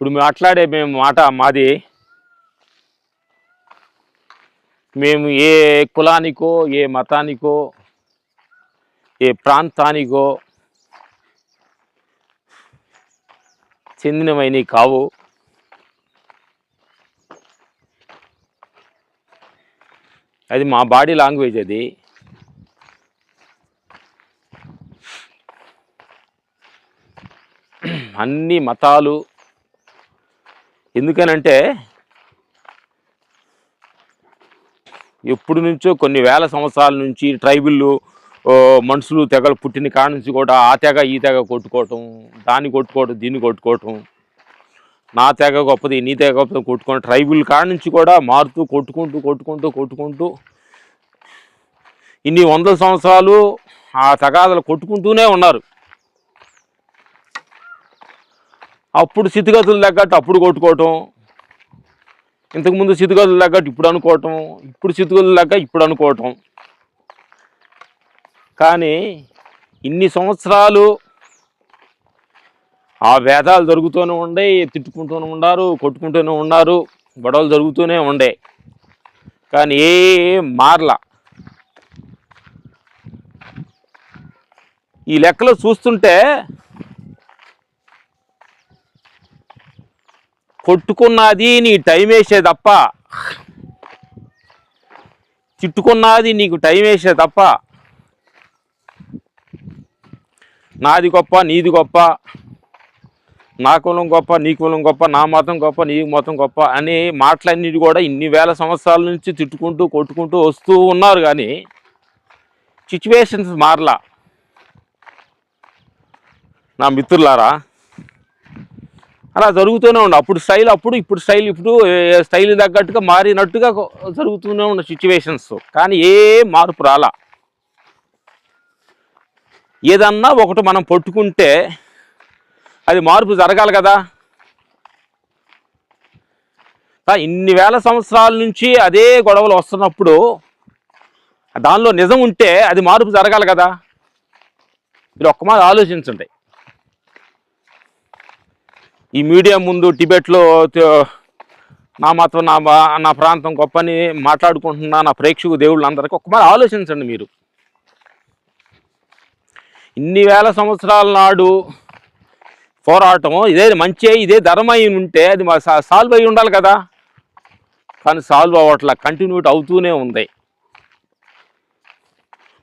ఇప్పుడు మాట్లాడే మేము మాట మాది మేము ఏ కులానికో ఏ మతానికో ఏ ప్రాంతానికో చెందినవని కావు. అది మా బాడీ లాంగ్వేజ్ అది. అన్ని మతాలు ఎందుకనంటే ఎప్పుడు నుంచో కొన్ని వేల సంవత్సరాల నుంచి ట్రైబుల్లు మనుషులు తెగలు పుట్టిన కాడ నుంచి కూడా ఆ తెగ ఈ తెగ కొట్టుకోవటం దాన్ని కొట్టుకోవటం దీన్ని కొట్టుకోవటం నా తెగ గొప్పది నీ తెగ గొప్పది కొట్టుకోవడం ట్రైబుల్ కాడ నుంచి కూడా మారుతూ కొట్టుకుంటూ కొట్టుకుంటూ కొట్టుకుంటూ ఇన్ని వందల సంవత్సరాలు ఆ తగాదలు కొట్టుకుంటూనే ఉన్నారు. అప్పుడు స్థితిగతులు తగ్గట్టు అప్పుడు కొట్టుకోవటం. ఇంతకుముందు స్థితిగతులు తగ్గట్టు ఇప్పుడు అనుకోవటం. ఇప్పుడు స్థితిగతులు తగ్గ ఇప్పుడు అనుకోవటం. కానీ ఇన్ని సంవత్సరాలు ఆ భేదాలు జరుగుతూనే ఉండే తిట్టుకుంటూనే ఉన్నారు కొట్టుకుంటూనే ఉన్నారు గొడవలు జరుగుతూనే ఉండే. కానీ ఏ మార్ల ఈ లెక్కలో చూస్తుంటే కొట్టుకున్నది నీ టైం వేసే తప్ప. తిట్టుకున్నది నీకు టైం వేసే తప్ప. నాది గొప్ప నీది గొప్ప. నా కులం గొప్ప నీ కులం గొప్ప నా మతం గొప్ప నీ మతం గొప్ప అనే మాటలన్నిటి కూడా ఇన్ని వేల సంవత్సరాల నుంచి తిట్టుకుంటూ కొట్టుకుంటూ వస్తూ ఉన్నారు కానీ సిచ్యువేషన్స్ మారలా. నా మిత్రులారా అలా జరుగుతూనే ఉండే. అప్పుడు స్టైల్ అప్పుడు ఇప్పుడు స్టైల్ ఇప్పుడు స్టైల్ తగ్గట్టుగా మారినట్టుగా జరుగుతూనే ఉన్న సిచ్యువేషన్స్ కానీ ఏ మార్పు రాలా. ఏదన్నా ఒకటి మనం పట్టుకుంటే అది మార్పు జరగాలి కదా. ఇన్ని వేల సంవత్సరాల నుంచి అదే గొడవలు వస్తున్నప్పుడు దానిలో నిజం ఉంటే అది మార్పు జరగాలి కదా. మీరు ఒక్క మాట ఆలోచించండి. ఈ మీడియా ముందు టిబెట్లో నా మాత్రం నా నా ప్రాంతం గొప్పని మాట్లాడుకుంటున్నా నా ప్రేక్షకు దేవుళ్ళందరికీ ఒక్క మాట ఆలోచించండి మీరు. ఇన్ని వేల సంవత్సరాల నాడు పోరాటం ఇదే మంచి ఇదే ధర్మ అయి ఉంటే అది మా సాల్వ్ అయి ఉండాలి కదా. కానీ సాల్వ్ అవ్వట్లా కంటిన్యూట్ అవుతూనే ఉంది.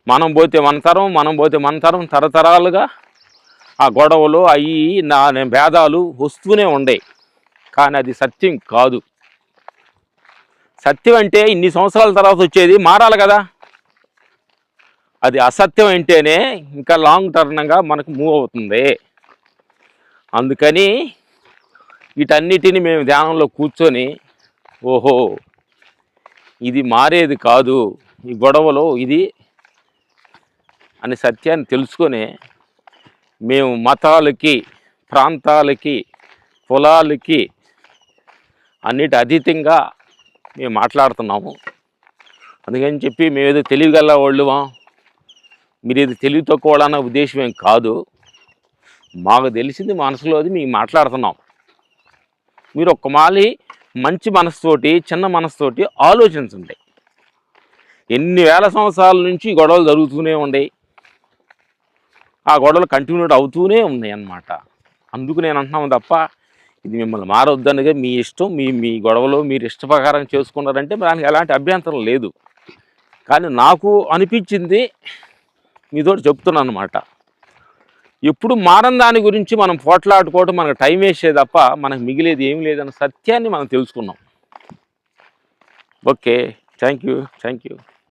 మనం పోతే మన తరం మనం పోతే మన తరం తరతరాలుగా ఆ గొడవలు అవి నా నే- భేదాలు వస్తూనే ఉండే కానీ అది సత్యం కాదు. సత్యం అంటే ఇన్ని సంవత్సరాల తర్వాత వచ్చేది మారాలి కదా. అది అసత్యం అంటేనే ఇంకా లాంగ్ టర్మ్గా మనకు మూవ్ అవుతుంది. అందుకని వీటన్నిటిని మేము ధ్యానంలో కూర్చొని ఓహో ఇది మారేది కాదు ఈ గొడవలో ఇది అనే సత్యాన్ని తెలుసుకొని మేము మతాలకి ప్రాంతాలకి కులాలకి అన్నిటి అతీతంగా మేము మాట్లాడుతున్నాము. అందుకని చెప్పి మేము ఏదో తెలివిగల వాళ్ళువా మీరు ఇది తెలివి తక్కువ అన్న ఉద్దేశం ఏం కాదు. మాకు తెలిసింది మనసులోది మేము మాట్లాడుతున్నాం. మీరు ఒక్క మాలి మంచి మనసుతోటి చిన్న మనసుతోటి ఆలోచించండి. ఎన్ని వేల సంవత్సరాల నుంచి గొడవలు జరుగుతూనే ఉండేవి ఆ గొడవలు కంటిన్యూ అవుతూనే ఉన్నాయి అన్నమాట అందుకు నేను అంటున్నాను తప్ప ఇది మిమ్మల్ని మారొద్దనగా మీ ఇష్టం మీ మీ గొడవలు మీరు ఇష్ట ప్రకారం చేసుకున్నారంటే దానికి ఎలాంటి అభ్యంతరం లేదు. కానీ నాకు అనిపించింది మీతో చెప్తున్నాను అనమాట ఎప్పుడు మారని దాని గురించి మనం పోట్లాడుకోవడం మనకు టైం వేసే తప్ప మనకు మిగిలేది ఏం లేదన్న సత్యాన్ని మనం తెలుసుకున్నాం. Okay. Thank you thank you